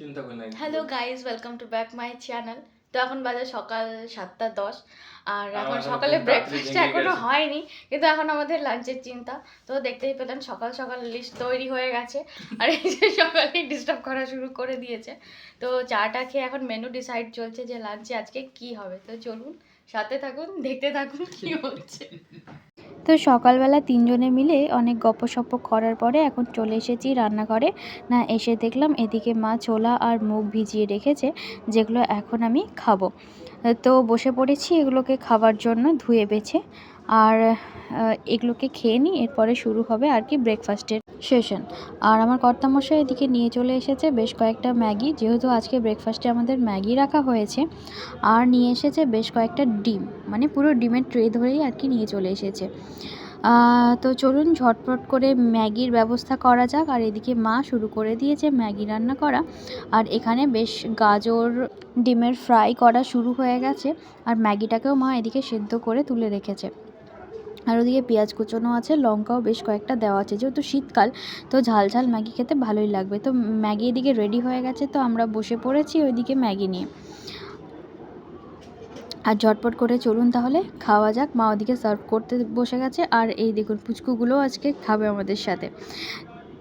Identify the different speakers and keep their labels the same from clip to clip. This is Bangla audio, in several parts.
Speaker 1: চিন্তা করি না
Speaker 2: hello guys welcome to back my channel তো এখন বাজে সকাল সাতটা দশ আর এখন সকালে ব্রেকফাস্ট
Speaker 1: এখনও
Speaker 2: হয়নি কিন্তু এখন আমাদের লাঞ্চের চিন্তা। তো দেখতেই পেলেন সকাল সকাল লিস্ট তৈরি হয়ে গেছে আর এই যে সকালেই ডিস্টার্ব করা শুরু করে দিয়েছে। তো চাটা খেয়ে এখন মেনু ডিসাইড চলছে যে লাঞ্চে আজকে কি হবে। তো চলুন সাথে থাকুন দেখতে থাকুন কি হচ্ছে।
Speaker 3: তো সকালবেলা তিনজনে মিলে অনেক গপসপ করার পরে এখন চলে এসেছি রান্নাঘরে। না, এসে দেখলাম এদিকে মা ছোলা আর মুখ ভিজিয়ে রেখেছে, যেগুলো এখন আমি খাব। তো বসে পড়েছি এগুলোকে খাবার জন্য ধুয়ে বেছে। আর এগুলোকে খেয়ে নিই, এরপরে শুরু হবে আর কি ব্রেকফাস্টের সেশন আর আমার কর্তামশাই এদিকে নিয়ে চলে এসেছে বেশ কয়েকটা ম্যাগি, যেহেতু আজকে ব্রেকফাস্টে আমাদের ম্যাগি রাখা হয়েছে, আর নিয়ে এসেছে বেশ কয়েকটা ডিম মানে পুরো ডিমের ট্রে ধরেই আর কি নিয়ে চলে এসেছে। তো চলুন ঝটপট করে ম্যাগির ব্যবস্থা করা যাক, আর এদিকে মা শুরু করে দিয়েছে ম্যাগি রান্না করা। আর এখানে বেশ গাজর ডিমের ফ্রাই করা শুরু হয়ে গেছে, আর ম্যাগিটাকেও মা এদিকে সেদ্ধ করে তুলে রেখেছে। আর ওদিকে পেঁয়াজ কুচোনো আছে, লঙ্কাও বেশ কয়েকটা দেওয়া আছে। যেহেতু শীতকাল, তো ঝাল ঝাল ম্যাগি খেতে ভালোই লাগবে। তো ম্যাগি এদিকে রেডি হয়ে গেছে, তো আমরা বসে পড়েছি ওইদিকে ম্যাগি নিয়ে। আর ঝটপট করে চলুন তাহলে, খাওয়া যাক। মা ওদিকে সার্ভ করতে বসে গেছে, আর এই দেখুন পুচকুগুলো আজকে খাবে আমাদের সাথে।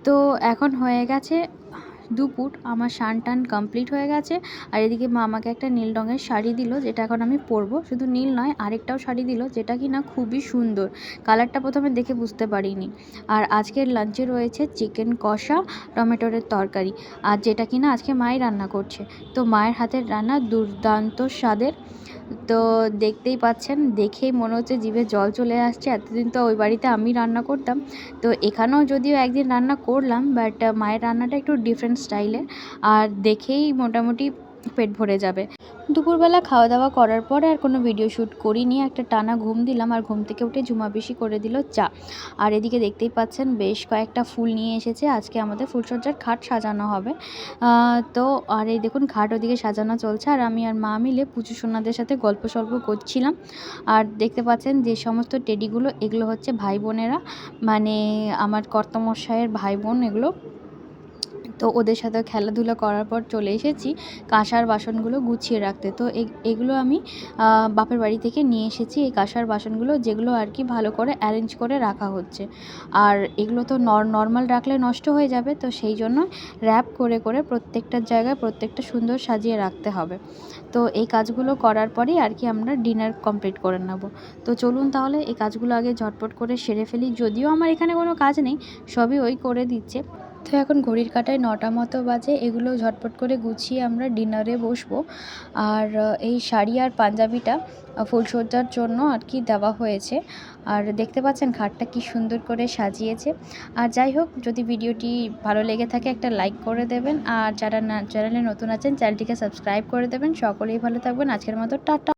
Speaker 3: তো এখন হয়ে গেছে দুপুর আমার স্নান টান কমপ্লিট হয়ে গেছে। আর এদিকে মা আমাকে একটা নীল রঙের শাড়ি দিল, যেটা এখন আমি পরবো। শুধু নীল নয়, আরেকটাও শাড়ি দিল, যেটা কি না খুবই সুন্দর। কালারটা প্রথমে দেখে বুঝতে পারিনি। আর আজকের লাঞ্চে রয়েছে চিকেন কষা, টমেটোর তরকারি। আর যেটা কি না আজকে মাই রান্না করছে। তো মায়ের হাতের রান্না দুর্দান্ত স্বাদের। তো দেখতেই পাচ্ছেন, দেখেই মনে হচ্ছে জিভে জল চলে আসছে। এতদিন তো ওই বাড়িতে আমি রান্না করতাম। তো এখানেও যদিও একদিন রান্না করলাম বাট মায়ের রান্নাটা একটু ডিফারেন্ট স্টাইলের আর দেখেই মোটামুটি পেট ভরে যাবে। দুপুরবেলা খাওয়া দাওয়া করার পরে আর কোনো ভিডিও শ্যুট করিনি, একটা টানা ঘুম দিলাম আর ঘুম থেকে উঠে ঝুমা বেশি করে দিল চা। আর এদিকে দেখতেই পাচ্ছেন বেশ কয়েকটা ফুল নিয়ে এসেছে, আজকে আমাদের ফুলসজ্জার খাট সাজানো হবে। তো আর এই দেখুন খাট ওদিকে সাজানো চলছে, আর আমি আর মা মিলে পুজো সোনাদের সাথে গল্প সল্প করছিলাম। আর দেখতে পাচ্ছেন যে সমস্ত টেডিগুলো এগুলো হচ্ছে ভাই বোনেরা মানে আমার কর্তমশায়ের ভাই বোন এগুলো তো ওদের সাথে খেলাধুলা করার পর চলে এসেছি। কাঁসার বাসনগুলো গুছিয়ে রাখতে। তো এগুলো আমি বাপের বাড়ি থেকে নিয়ে এসেছি। এই কাঁসার বাসনগুলো যেগুলো আর কি ভালো করে অ্যারেঞ্জ করে রাখা হচ্ছে। আর এগুলো তো নর্মাল রাখলে নষ্ট হয়ে যাবে। তো সেই জন্য র্যাপ করে করে প্রত্যেকটার জায়গায় প্রত্যেকটা সুন্দর সাজিয়ে রাখতে হবে। তো এই কাজগুলো করার পরেই আর কি আমরা ডিনার কমপ্লিট করে নেব। তো চলুন তাহলে এই কাজগুলো আগে ঝটপট করে সেরে ফেলি। যদিও আমার এখানে কোনো কাজ নেই, সবই ওই করে দিচ্ছে। তো এখন ঘড়ির কাঁটায় নটা মতো বাজে। এগুলো ঝটপট করে গুছিয়ে আমরা ডিনারে বসবো। আর এই শাড়ি আর পাঞ্জাবিটা ফুলসজ্জার জন্য আর কি দেওয়া হয়েছে। আর দেখতে পাচ্ছেন খাটটা কি সুন্দর করে সাজিয়েছে। আর যাই হোক, যদি ভিডিওটি ভালো লেগে থাকে একটা লাইক করে দেবেন। আর যারা না, চ্যানেলে নতুন আছেন, চ্যানেলটিকে সাবস্ক্রাইব করে দেবেন। সকলেই ভালো থাকবেন। আজকের মতো টাটা।